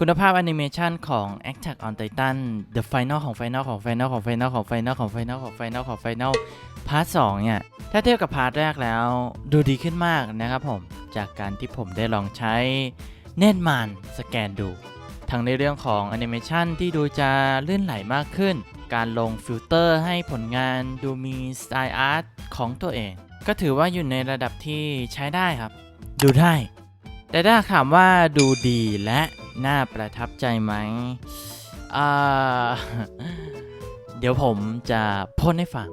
คุณภาพแอนิเมชันของ Attack on Titan The Final ของ Final ของ Final ของ Final ของ Final ของ Final ของ Final ของ Final พาร์ท2เนี่ย ถ้าเทียบกับพาร์ทแรกแล้ว ดูดีขึ้นมากนะครับผม จากการที่ผมได้ลองใช้เน็ตมานสแกนดู ทั้งในเรื่องของแอนิเมชันที่ดูจะลื่นไหลมากขึ้น การลงฟิลเตอร์ให้ผลงานดูมีสไตล์อาร์ตของตัวเอง ก็ถือว่าอยู่ในระดับที่ใช้ได้ครับ ดูได้ แต่ถ้าถามว่าดูดีและ น่าประทับใจไหมอ่าเดี๋ยวผมจะพ่นให้ฟัง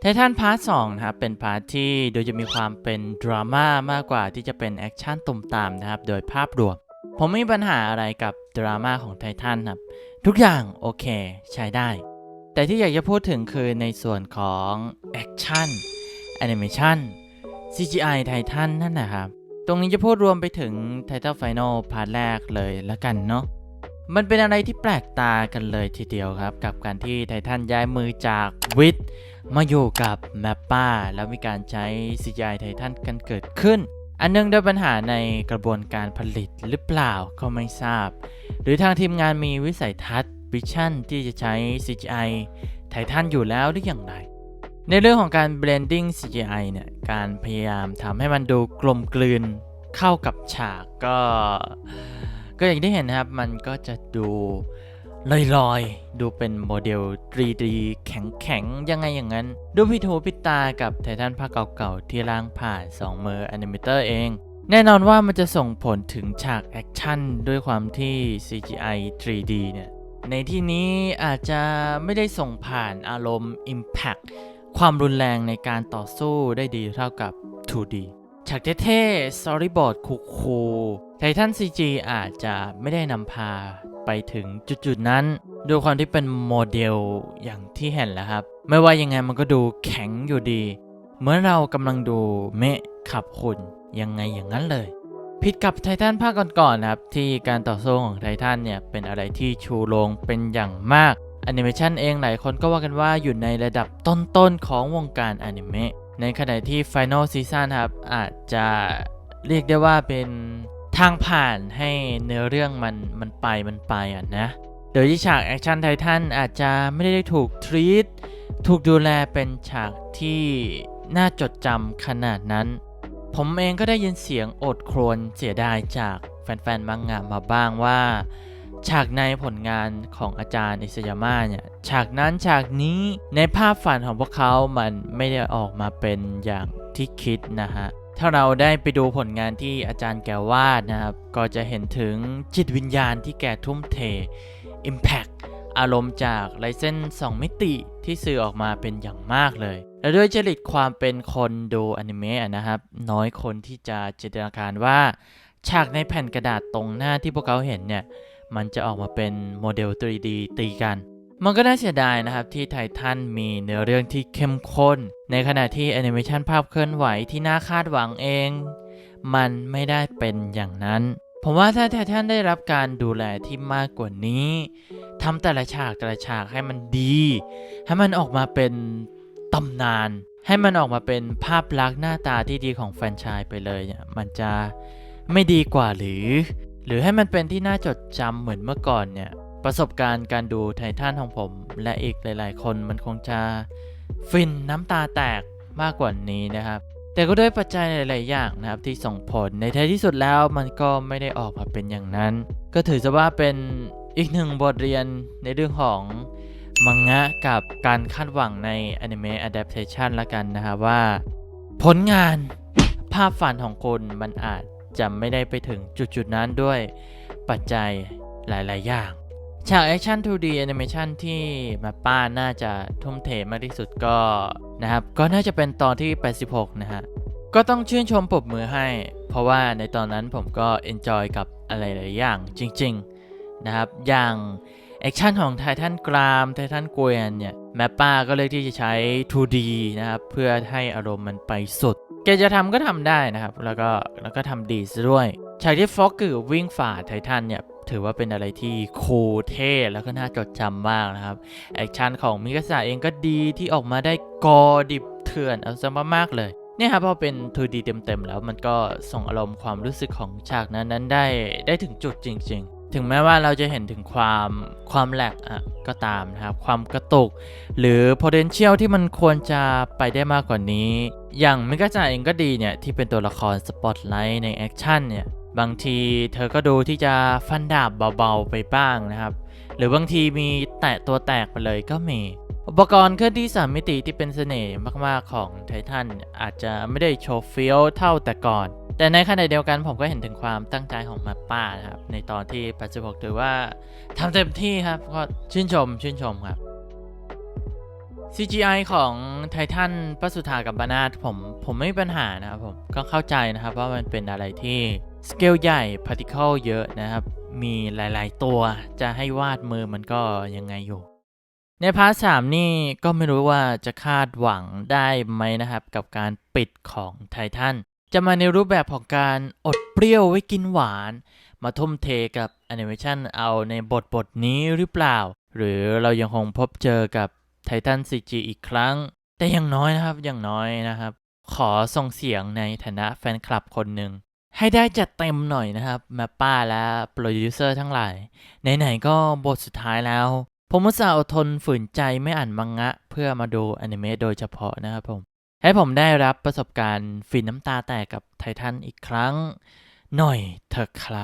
ไททันพาร์ทสนะครับ เป็นพาร์ทที่โดยจะมีความเป็นดราม่ามากกว่าที่จะเป็นแอคชั่นตุ่มตามนะครับ โดยภาพรวม ผมไม่มีปัญหาอะไรกับดราม่าของไททันครับ ทุกอย่างโอเคใช้ได้ แต่ที่อยากจะพูดถึงคือในส่วนของแอคชั่นแอนิเมชั่น CGI ไททันนั่นนะครับ รงนี้จะพูดรวมไปถึง Title Final พาร์ทแรกเลยละกันเนาะมันเป็นอะไรที่แปลกตากันเลยทีเดียวครับ กับการที่ไททันย้ายมือจากวิทมาอยู่กับแมปป้าแล้วมีการใช้ CGI ไททันกันเกิดขึ้น อันเนื่องด้วยปัญหาในกระบวนการผลิตหรือเปล่าก็ไม่ทราบ หรือทางทีมงานมีวิสัยทัศน์วิชั่นที่จะใช้ CGI ไททันอยู่แล้วหรืออย่างไร ในเรื่องของการ blending CGI เนี่ย การพยายามทำให้มันดูกลมกลืนเข้ากับฉากก็ ก็อย่างที่เห็นนะครับ มันก็จะดูลอยๆ ดูเป็นโมเดล 3D แข็งๆ ยังไงอย่างนั้น ดูพิทูพิตากับไททันภาคเก่าๆ ที่ล้างผ่าน 2 มือแอนิเมเตอร์เอง แน่นอนว่ามันจะส่งผลถึงฉากแอคชั่นด้วยความที่ CGI 3D เนี่ย ในที่นี้อาจจะไม่ได้ส่งผ่านอารมณ์ Impact ความรุนแรงในการต่อสู้ได้ดีเท่ากับ 2D ฉากเท่ๆ Storyboard คูลๆไททัน CG อาจจะไม่ได้นำพาไปถึงจุดๆนั้นด้วยความที่เป็นโมเดลอย่างที่เห็นแล้วครับ ไม่ว่ายังไงมันก็ดูแข็งอยู่ดี เหมือนเรากำลังดูเมะขับคุณยังไงอย่างนั้นเลย ผิดกับไททันภาคก่อนๆนะครับ ที่การต่อสู้ของไททันเนี่ยเป็นอะไรที่ชูโรงเป็นอย่างมาก แอนิเมชันเองหลายคนก็ว่ากันว่าอยู่ในระดับต้นๆของวงการอนิเมะในขณะที่ Final Season ครับ อาจจะเรียกได้ว่าเป็นทางผ่านให้เนื้อเรื่องมันมันไปมันไปอะนะ โดยที่ฉากแอคชั่นไททันอาจจะไม่ได้ถูกทรีตถูกดูแลเป็นฉากที่น่าจดจำขนาดนั้น ผมเองก็ได้ยินเสียงโอดครวญเสียดายจากแฟนๆมังงะมาบ้างว่า ฉากในผลงานของอาจารย์อิสยาม่าเนี่ยฉากนั้นฉากนี้ในภาพฝันของพวกเขามันไม่ได้ออกมาเป็นอย่างที่คิดนะฮะถ้าเราได้ไปดูผลงานที่อาจารย์แกวาดนะครับ ก็จะเห็นถึงจิตวิญญาณที่แกทุ่มเท Impact อารมณ์จากลายเส้น 2 มิติที่สื่อออกมาเป็นอย่างมากเลย และด้วยจริตความเป็นคนดูอนิเมะอะนะครับ น้อยคนที่จะจินตนาการว่า ฉากในแผ่นกระดาษตรงหน้าที่พวกเขาเห็นเนี่ย มันจะออกมาเป็นโมเดล 3D ตีกัน มันก็น่าเสียดายนะครับที่ไททันมีเนื้อเรื่องที่เข้มข้น ในขณะที่แอนิเมชันภาพเคลื่อนไหวที่น่าคาดหวังเอง มันไม่ได้เป็นอย่างนั้น ผมว่าถ้าไททันได้รับการดูแลที่มากกว่านี้ทำแต่ละฉากแต่ละฉากให้มันดี ให้มันออกมาเป็นตำนาน ให้มันออกมาเป็นภาพลักษณ์หน้าตาที่ดีของแฟรนไชายไปเลยเนี่ยมันจะไม่ดีกว่าหรือ หรือให้มันเป็นที่น่าจดจำเหมือนเมื่อก่อนเนี่ย ประสบการณ์การดูไททันของผม และอีกหลาย ๆ คนมันคงจะฟินน้ำตาแตกมากกว่านี้นะครับ แต่ก็ด้วยปัจจัยหลาย ๆ อย่างนะครับที่ส่งผลในท้ายที่สุดแล้วมันก็ไม่ได้ออกมาเป็นอย่างนั้น ก็ถือซะว่าเป็นอีกหนึ่งบทเรียนในเรื่องของมังงะกับการคาดหวังในอนิเมะ adaptation ละกันนะครับว่า ผลงานภาพฝันของคุณมันอาจ จะไม่ได้ไปถึงจุดๆนั้นด้วยปัจจัยหลาย ๆ อย่าง ฉากแอคชั่น 2D animation ที่มาป้าน่าจะทุ่มเทมากที่สุดก็นะครับ ก็น่าจะเป็นตอนที่ 86 นะฮะ ก็ต้องชื่นชมปรบมือให้ เพราะว่าในตอนนั้นผมก็เอนจอยกับอะไรหลายอย่างจริง ๆ นะครับ อย่างแอคชั่นของไททันกรามไททันเกวียนเนี่ยแมปป้าก็เลือกที่จะใช้ 2D นะครับ เพื่อให้อารมณ์มันไปสุด แกจะทำก็ทำได้นะครับ แล้วก็แล้วก็ทำดีซะด้วย ฉากที่ฟ็อกคือร์วิ่งฝ่าไททันเนี่ยถือว่าเป็นอะไรที่คูลเท่แล้วก็น่าจดจำมากนะครับ แอคชั่นของมิกาสะเองก็ดีที่ออกมาได้กอดิบเถื่อนเอาซะมากๆเลย เนี่ยครับพอเป็น 2D เต็มๆแล้วมันก็ส่งอารมณ์ความรู้สึกของฉากนั้นนั้นได้ได้ถึงจุดจริง ๆ ถึงแม้ว่าเราจะเห็นถึงความความแหลกอะก็ตามนะครับ ความกระตุก หรือ potential ที่มันควรจะไปได้มากกว่านี้ อย่างมิกาจาเองก็ดีเนี่ย ที่เป็นตัวละครสปอตไลท์ในแอคชั่นเนี่ย บางทีเธอก็ดูที่จะฟันดาบเบาๆไปบ้างนะครับ หรือบางทีมีแตะตัวแตกไปเลยก็มี อุปกรณ์เคลื่อนที่สามมิติที่เป็นเสน่ห์มากๆของไททันอาจจะไม่ได้โชว์เฟี้ยวเท่าแต่ก่อน แต่ในขณะเดียวกันผมก็เห็นถึงความตั้งใจของมาป้านะครับในตอนที่86ถือว่าทำเต็มที่ครับก็ชื่นชมชื่นชมครับ CGI ของไททันปัสุธากับบานาผมผมไม่มีปัญหานะครับผมก็เข้าใจนะครับว่ามันเป็นอะไรที่สเกลใหญ่ particle เยอะนะครับ มีหลาย ๆ ตัวจะให้วาดมือมันก็ยังไงอยู่ ในพาร์ทสามนี่ก็ไม่รู้ว่าจะคาดหวังได้ไหมนะครับ กับการปิดของไททันจะมาในรูปแบบของการอดเปรี้ยวไว้กินหวาน มาทุ่มเทกับแอนิเมชันเอาในบทบทนี้หรือเปล่า หรือเรายังคงพบเจอกับ ไททัน CG อีกครั้ง แต่อย่างน้อยนะครับอย่างน้อยนะครับ ขอส่งเสียงในฐานะแฟนคลับคนหนึ่ง ให้ได้จัดเต็มหน่อยนะครับแมาป้าและโปรดิวเซอร์ทั้งหลาย ไหนๆก็บทสุดท้ายแล้ว ผมอุตส่าห์อดทนฝืนใจไม่อ่านมังงะ เพื่อมาดูอนิเมะโดยเฉพาะนะครับผม ให้ผมได้รับประสบการณ์ ฟินน้ำตาแตกกับไททันอีกครั้ง หน่อยเถอะครับ